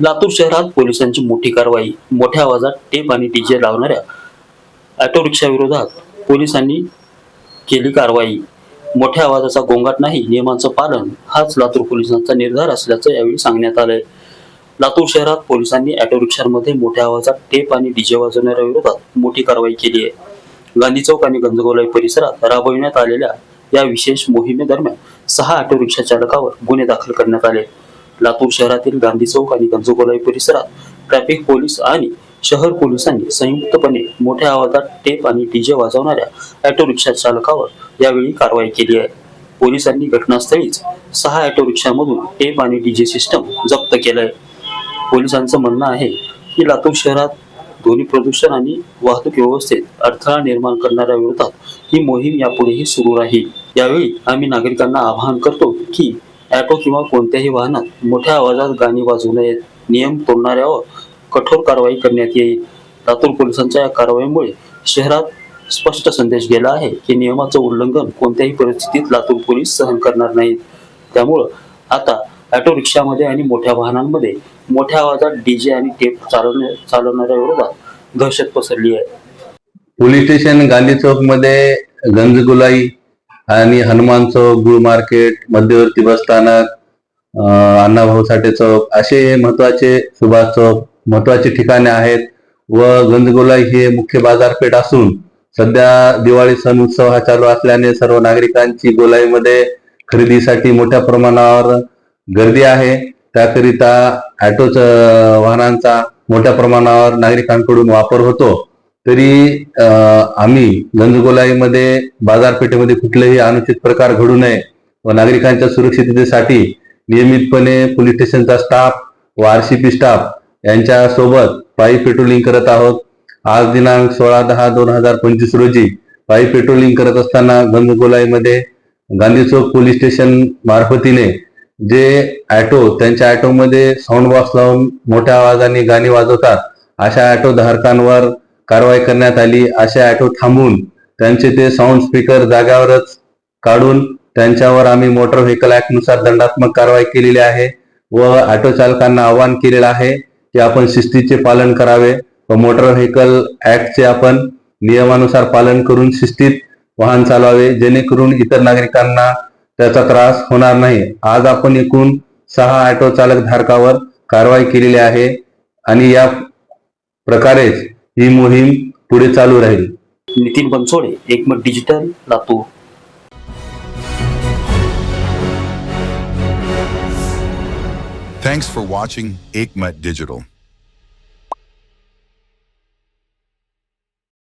लातूर शहरात पोलिसांची मोठी कारवाई मोठ्या आवाजात टेप आणि डीजे लावणाऱ्या ऑटो रिक्षा विरोधात पोलिसांनी केली कारवाई. मोठ्या आवाजाचा गोंगाट नाही नियमांचं पालन हाच लातूर पोलिसांचा निर्धार असल्याचं यावेळी सांगण्यात आलंय. लातूर शहरात पोलिसांनी ऑटो रिक्षांमध्ये मोठ्या आवाजात टेप आणि डीजे वाजवणाऱ्या विरोधात मोठी कारवाई केली आहे. गांधी चौक आणि गंजगोलाई परिसरात राबविण्यात आलेल्या या विशेष मोहिमेदरम्यान सहा ऑटो रिक्षा चालकावर गुन्हे दाखल करण्यात आले. लातूर शहरातील गांधी चौक आणि गंजगोलाई परिसरात ट्रॅफिक पोलीस आणि शहर पोलिसांनी संयुक्तपणे मोठ्या आवाजात टेप आणि डीजे वाजवणाऱ्या ऑटो रिक्षा चालकावर यावेळी कारवाई केली आहे. पोलिसांनी घटनास्थळीच सहा ऑटो रिक्षामधून टेप आणि डीजे सिस्टम जप्त केलंय. पोलिसांचं म्हणणं आहे की लातूर शहरात ध्वनी प्रदूषण आणि वाहतूक व्यवस्थेत अडथळा निर्माण करणाऱ्या विरोधात ही मोहीम यापुढेही सुरू राहील. यावेळी आम्ही नागरिकांना आवाहन करतो की ऑटो किंवा कोणत्याही वाहनात मोठ्या आवाजात गाणी वाजवू नयेत. नियम तोडणाऱ्यावर कठोर कारवाई करण्यात येईल. लातूर पोलिसांच्या या कारवाईमुळे शहरात स्पष्ट संदेश गेला आहे की नियमाचं उल्लंघन कोणत्याही परिस्थितीत लातूर पोलीस सहन करणार नाहीत. त्यामुळं आता ऑटो रिक्षामध्ये आणि मोठ्या वाहनांमध्ये मोठ्या आवाजात डीजे आणि टेप चालवण्या चालवणाऱ्या विरोधात दहशत पसरली आहे. पोलीस स्टेशन गांधी चौकमध्ये गंजगुलाई आणि हनुमान चौक गुळ मार्केट मध्यवर्ती बस स्थानक अण्णाभाऊ साठे चौक असे महत्त्वाचे सुभाष चौक महत्वाची ठिकाणे आहेत. व गंजगोलाई हे मुख्य बाजारपेठ असून सध्या दिवाळी सण उत्सव हा चालू असल्याने सर्व नागरिकांची गोलाईमध्ये खरेदीसाठी मोठ्या प्रमाणावर गर्दी आहे. त्याकरिता ऑटोच वाहनांचा मोठ्या प्रमाणावर नागरिकांकडून वापर होतो. तरी आम्ही गंजगोलाईमध्ये बाजारपेठेमध्ये कुठलेही अनुचित प्रकार घडू नये व नागरिकांच्या सुरक्षिततेसाठी नियमितपणे पोलीस स्टेशनचा स्टाफ व आरसीपी स्टाफ यांच्या सोबत पायी पेट्रोलिंग करत आहोत. आज दिनांक सोळा दहा दोन हजार पंचवीस रोजी पायी पेट्रोलिंग करत असताना गंजगोलाईमध्ये गांधी चौक पोलीस स्टेशन मार्फतीने जे ॲटो त्यांच्या ॲटोमध्ये साऊंड बॉक्स लावून मोठ्या आवाजाने गाणी वाजवतात अशा ॲटो धारकांवर कारवाई करण्यात आली. असे ऑटो थांबवून त्यांचे ते साऊंड स्पीकर जाग्यावरच काढून त्यांच्यावर आम्ही मोटर व्हेकल ऍक्टनुसार दंडात्मक कारवाई केलेली आहे व ऑटो चालकांना आवाहन केलेलं आहे की आपण शिस्तीचे पालन करावे व मोटर व्हेकल ऍक्टचे आपण नियमानुसार पालन करून शिस्तीत वाहन चालवावे जेणेकरून इतर नागरिकांना त्याचा त्रास होणार नाही. आज आपण एकूण सहा ऑटो चालक धारकावर कारवाई केलेली आहे आणि या प्रकारेच ही मोहीम पुढे चालू राहील. नितीन बनसोडे एक म digital Latur. Thanks for watching एक मॅड